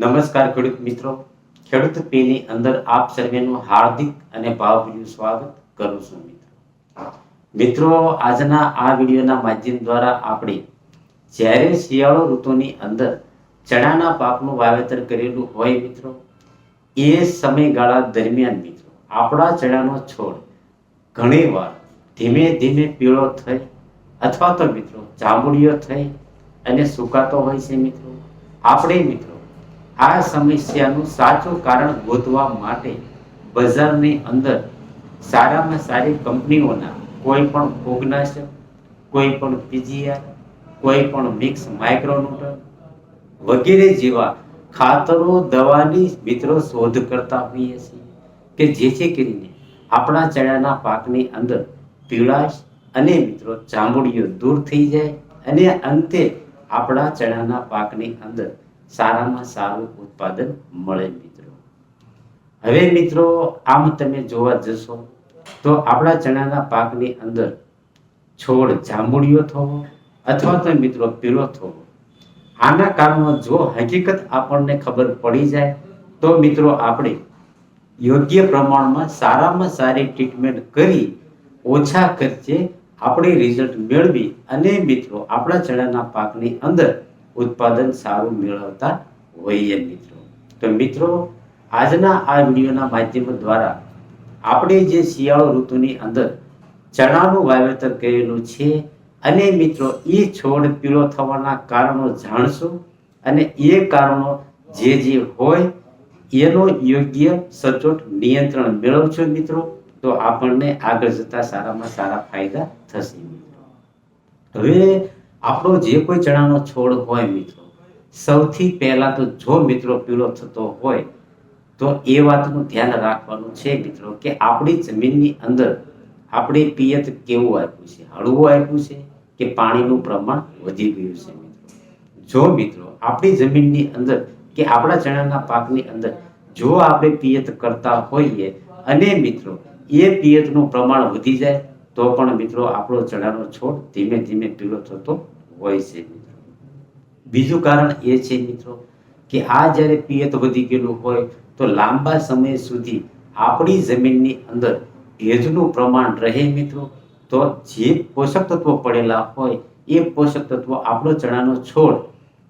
નમસ્કાર ખેડૂત મિત્રો. ખેડૂત પેની અંદર આપ સર્વેનું હાર્દિક અને ભાવભર્યું સ્વાગત કરું છું મિત્રો. મિત્રો, આજના આ વિડીયોના માધ્યમ દ્વારા આપણે જ્યારે શિયાળો ઋતુની અંદર ચણાના પાકનું વાવેતર કરેલું હોય મિત્રો, એ સમયગાળા દરમિયાન મિત્રો, આપણા ચણાનો છોડ ઘણીવાર ધીમે ધીમે પીળો થઈ અથવા તો મિત્રો, જાંબુડિયો થઈ અને સુકાતો હોય છે મિત્રો. આપણે મિત્રો આ સમસ્યાનું સાચું કારણ ગોતવા માટે બજારની અંદર સારામાં સારી કંપનીઓના કોઈ પણ ફૂગનાશક કોઈ પણ પીજીઆર કોઈ પણ મિક્સ માઇક્રોન્યુટ્રન વગેરે જેવા ખાતરો, દવાની મિત્રો શોધ કરતા હોઈએ છીએ કે જેથી કરીને આપણા ચણાના પાકની અંદર પીળાશ અને મિત્રો ચામડીઓ દૂર થઈ જાય અને અંતે આપણા ચણાના પાકની અંદર સારામાં સારું ઉત્પાદન મળે મિત્રો. હવે મિત્રો, આમ તમે જોવા જશો, તો આપણા ચણાના પાકની અંદર છોડ જાંબુડિયો થવો અથવા તો મિત્રો પીળો થવો. આના કારણો જો હકીકત આપણને ખબર પડી જાય, તો મિત્રો આપણે યોગ્ય પ્રમાણમાં સારામાં સારી ટ્રીટમેન્ટ કરી ઓછા ખર્ચે આપણે રિઝલ્ટ મેળવી અને મિત્રો આપણા ચણાના પાકની અંદર ઉત્પાદન સારું મેળવતા હોઈએ મિત્રો. તો મિત્રો, આજના આ વિડીયોના માધ્યમ દ્વારા આપણે જે શિયાળો ઋતુની અંદર ચણાનું વાવેતર કરેલું છે અને મિત્રો, એ છોડ પીળો થવાના કારણો જાણશું અને એ કારણો જે જે હોય એનો યોગ્ય સચોટ નિયંત્રણ મેળવશો મિત્રો. તો આપણને આગળ જતા સારામાં સારા ફાયદા થશે મિત્રો. હવે આપણો જે કોઈ ચણાનો છોડ હોય મિત્રો, સૌથી પહેલા તો જો મિત્રો પીળો થતો હોય, તો એ વાતનું ધ્યાન રાખવાનું છે મિત્રો કે આપણી જમીનની અંદર આપણે પિયત કેવું આપ્યું છે? હળવું આપ્યું છે કે પાણીનું પ્રમાણ વધી ગયું છે મિત્રો? જો મિત્રો, આપણી જમીનની અંદર કે આપણા ચણાના પાકની અંદર જો આપણે પિયત કરતા હોઈએ અને મિત્રો, એ પિયતનું પ્રમાણ વધી જાય તો પણ મિત્રો આપણો ચણાનો છોડ ધીમે ધીમે પીળો થતો હોય છે મિત્રો. બીજું કારણ એ છે મિત્રો કે આ જ્યારે પિયત વધી ગયેલું હોય તો લાંબા સમય સુધી આપણી જમીનની અંદર ભેજનું પ્રમાણ રહે મિત્રો. તો જે પોષક તત્વો પડેલા હોય એ પોષક તત્વો આપણો ચણાનો છોડ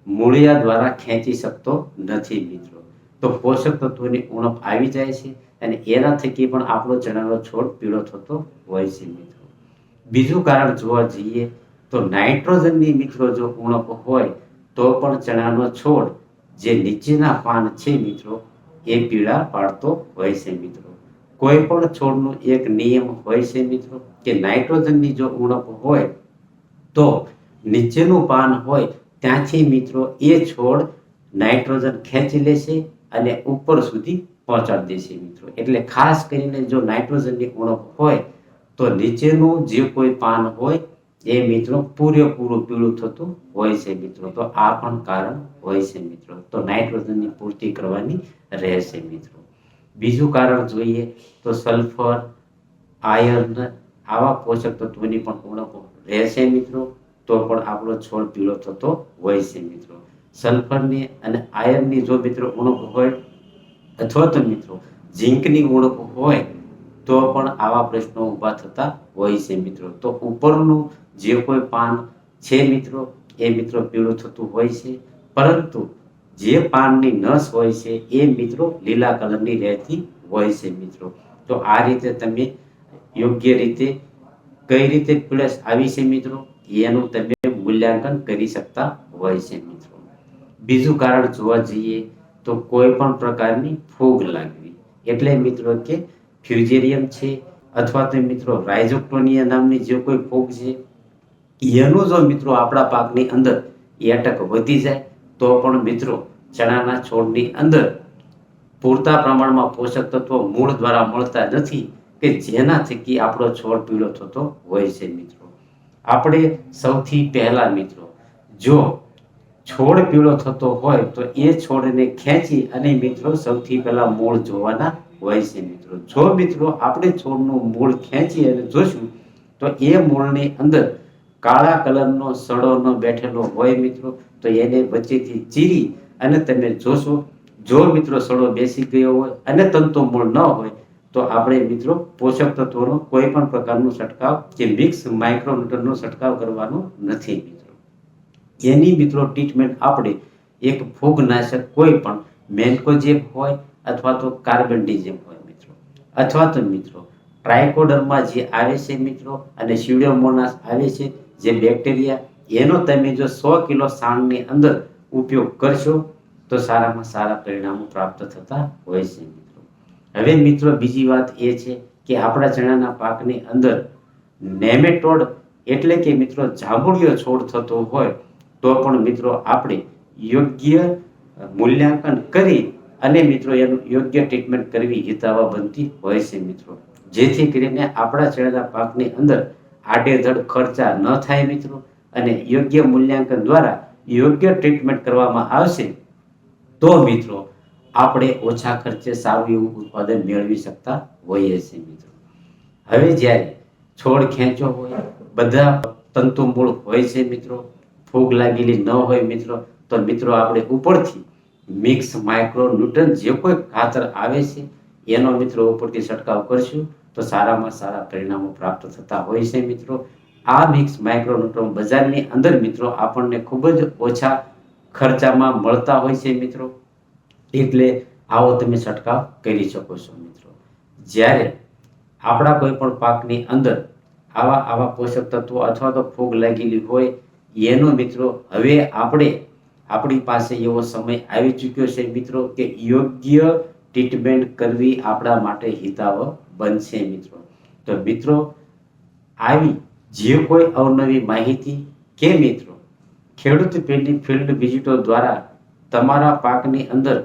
મૂળિયા દ્વારા ખેંચી શકતો નથી મિત્રો. તો પોષક તત્વોની ઉણપ આવી જાય છે. અને એના થકી પણ આપણો ચણાનો છોડ પીળો થતો હોય છે, મિત્રો. બીજું કારણ જોવા જઈએ તો નાઇટ્રોજનની મિત્રો જો ઉણપ હોય, તો પણ ચણાનો છોડ જે નીચેના પાન છે, મિત્રો, એ પીળા પાડતો હોય છે, મિત્રો. કોઈ પણ છોડનો એક નિયમ હોય છે, મિત્રો, કે નાઇટ્રોજનની જો ઉણપ હોય, તો નીચેનું પાન હોય, ત્યાંથી મિત્રો એ છોડ નાઇટ્રોજન ખેંચી લેશે અને ઉપર સુધી પહોંચાડી દેશે મિત્રો. એટલે ખાસ કરીને જો નાઇટ્રોજનની ઉણપ હોય, તો નીચેનું જે કોઈ પાન હોય, એ મિત્રો પૂરેપૂરું પીળું થતું હોય છે મિત્રો. તો આ પણ કારણ હોય છે મિત્રો. તો નાઇટ્રોજનની પૂર્તિ કરવાની રહેશે મિત્રો. બીજું કારણ જોઈએ તો સલ્ફર, આયર્ન આવા પોષક તત્વોની પણ ઉણપ રહેશે મિત્રો. તો પણ આપણો છોડ પીળો થતો હોય છે મિત્રો. સલ્ફરની અને આયર્નની જો મિત્રો ઉણપ હોય અથવા તો મિત્રો, ઝીંકની ઉણપ હોય તો પણ આવા પ્રશ્નો ઊભા થતા હોય છે મિત્રો. તો ઉપરનું જે કોઈ પાન છે મિત્રો, એ મિત્રો પીળું થતું હોય છે. પરંતુ જે પાનની નસ હોય છે, એ મિત્રો લીલા કલરની રહેતી હોય છે મિત્રો. તો આ રીતે તમે યોગ્ય રીતે કઈ રીતે પ્લસ આવી છે મિત્રો? એનું તમે મૂલ્યાંકન કરી શકતા હોય છે મિત્રો. બીજું કારણ જોવા જઈએ તો કોઈ પણ પ્રકારની ફૂગ લાગવી. એટલે મિત્રો કે ફ્યુજેરિયમ છે અથવા તો મિત્રો રાઇઝોક્ટોનિયા નામની જે કોઈ ફૂગ છે, એનું જો મિત્રો આપણા પાકની અંદર એટક વધી જાય, તો પણ મિત્રો ચણાના છોડની અંદર પૂરતા પ્રમાણમાં પોષક તત્વો મૂળ દ્વારા મળતા નથી કે જેના થકી આપણો છોડ પીળો થતો હોય છે મિત્રો. આપણે સૌથી પહેલા મિત્રો જો છોડ પીળો થતો હોય તો એ છોડને ખેંચી અને મિત્રો સૌથી પહેલા મૂળ જોવાના હોય છે મિત્રો. જો મિત્રો આપણે છોડનું મૂળ ખેંચી અને જોશું, તો એ મૂળની અંદર કાળા કલરનો સડોનો બેઠેલો હોય મિત્રો, તો એને વચ્ચેથી ચીરી અને તમે જોશો, જો મિત્રો સડો બેસી ગયો હોય અને તંતુ મૂળ ન હોય, તો આપણે મિત્રો પોષક તત્વોનો કોઈ પણ પ્રકારનો છંટકાવ કે મિક્સ માઇક્રોમીટરનો છંટકાવ કરવાનો નથી એની મિત્રો ટ્રીટમેન્ટ આપણે એક ફૂગનાશક કોઈ પણ મેન્કોજેબ હોય અથવા તો કાર્બન્ડિઝેમ હોય મિત્રો. અથવા તો મિત્રો, ટ્રાયકોડરમાં જે આવે છે મિત્રો અને સ્યુડોમોનાસ આવે છે જે બેક્ટેરિયા, એનો તમે જો સો કિલો સાણની અંદર ઉપયોગ કરશો, તો સારામાં સારા પરિણામો પ્રાપ્ત થતા હોય છે મિત્રો. હવે મિત્રો બીજી વાત એ છે કે આપણા ચણાના પાકની અંદર નેમેટોડ એટલે કે મિત્રો જાંબુડિયો છોડ થતો હોય તો પણ મિત્રો આપણે યોગ્ય મૂલ્યાંકન કરી અને મિત્રો એનું યોગ્ય ટ્રીટમેન્ટ કરવી હિતાવા બનતી હોય છે મિત્રો. જેથી કરીને આપણા છેડેલા પાકની અંદર આડેધડ ખર્ચા ન થાય મિત્રો અને યોગ્ય મૂલ્યાંકન દ્વારા યોગ્ય ટ્રીટમેન્ટ કરવામાં આવશે તો મિત્રો આપણે ઓછા ખર્ચે સારું એવું ઉત્પાદન મેળવી શકતા હોઈએ છીએ મિત્રો. હવે જ્યારે છોડ ખેંચો હોય, બધા તંતુ મૂળ હોય છે મિત્રો ફૂગ લાગેલી ન હોય મિત્રો, તો મિત્રો આપણે ઉપરથી મિક્સ માઇક્રો ન્યૂટન જે કોઈ ખાતર આવે છે, એનો મિત્રો ઉપરથી છંટકાવ કરશું. તો સારામાં સારા પરિણામો પ્રાપ્ત થતા હોય છે મિત્રો. આ મિક્સ માઇક્રો ન્યુટ્રન બજારની અંદર મિત્રો આપણને ખૂબ જ ઓછા ખર્ચામાં મળતા હોય છે મિત્રો. એટલે આવો તમે છંટકાવ કરી શકો છો મિત્રો. જ્યારે આપણા કોઈ પણ પાકની અંદર આવા આવા પોષક તત્વો અથવા તો ફૂગ લાગેલી હોય એનો મિત્રો, હવે આપણે આપણી પાસે એવો સમય આવી ચૂક્યો છે મિત્રો કે યોગ્ય ટ્રીટમેન્ટ કરવી આપણા માટે હિતાવ બનશે મિત્રો. તો મિત્રો, આવી જે કોઈ અવનવી માહિતી કે મિત્રો, ખેડૂત પેઢી ફિલ્ડ વિઝિટો દ્વારા તમારા પાકની અંદર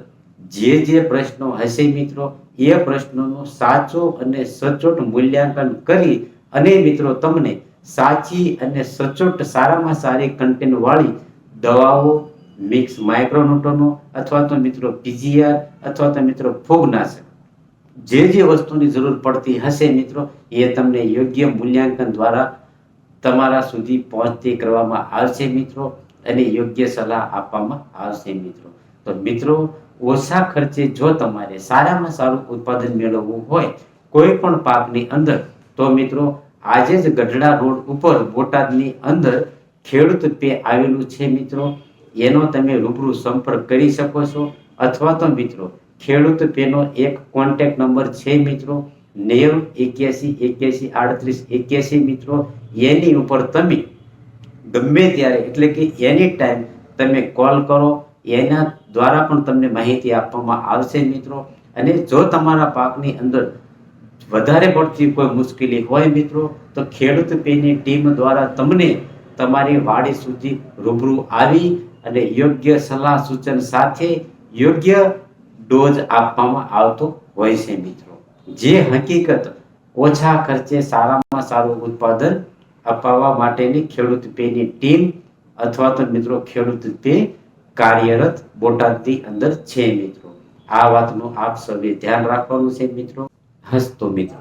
જે જે પ્રશ્નો હશે મિત્રો, એ પ્રશ્નોનું સાચો અને સચોટ મૂલ્યાંકન કરી અને મિત્રો તમને સાચી અને સચોટ, સારામાં સારી કન્ટેન્ટ વાળી દવાઓ મિક્સ માઇક્રોન્યુટનો અથવા તો મિત્રો પીજીઆર અથવા તો મિત્રો ફૂગનાશક. જે જે વસ્તુની જરૂર પડતી હશે મિત્રો, એ તમને યોગ્ય મૂલ્યાંકન દ્વારા તમારા સુધી પહોંચતી કરવામાં આવશે મિત્રો, અને યોગ્ય સલાહ આપવામાં આવશે મિત્રો. તો મિત્રો, ઓછા ખર્ચે જો તમારે સારામાં સારું ઉત્પાદન મેળવવું હોય, કોઈ પણ પાકની અંદર, તો મિત્રો આજે જ ગઢડા રોડ ઉપર બોટાદની અંદર ખેડૂત પે આવેલું છે મિત્રો. એનો તમે રૂબરૂ સંપર્ક કરી શકો છો. અથવા તો મિત્રો, ખેડૂત પેનો એક કોન્ટેક્ટ નંબર છે મિત્રો. નેવ એક્યાસી એક્યાસી આડત્રીસ એક્યાસી મિત્રો. એની ઉપર તમે ગમે ત્યારે, એટલે કે એની ટાઈમ તમે કોલ કરો, એના દ્વારા પણ તમને માહિતી આપવામાં આવશે મિત્રો. અને જો તમારા પાકની અંદર વધારે પડતી કોઈ મુશ્કેલી હોય મિત્રો, તો ખેડૂત પેની ટીમ દ્વારા તમને તમારી વાડી સુધી રૂબરૂ આવી અને યોગ્ય સલાહ સૂચન સાથે યોગ્ય ડોઝ આપવામાં આવતો હોય છે મિત્રો. જે હકીકત ઓછા ખર્ચે સારામાં સારું ઉત્પાદન અપાવવા માટેની ખેડૂત પેની ટીમ અથવા તો મિત્રો ખેડૂત પે કાર્યરત બોટાદની અંદર છે મિત્રો. આ વાતનું આપ સૌએ ધ્યાન રાખવાનું છે મિત્રો. હસતો મિત્રો.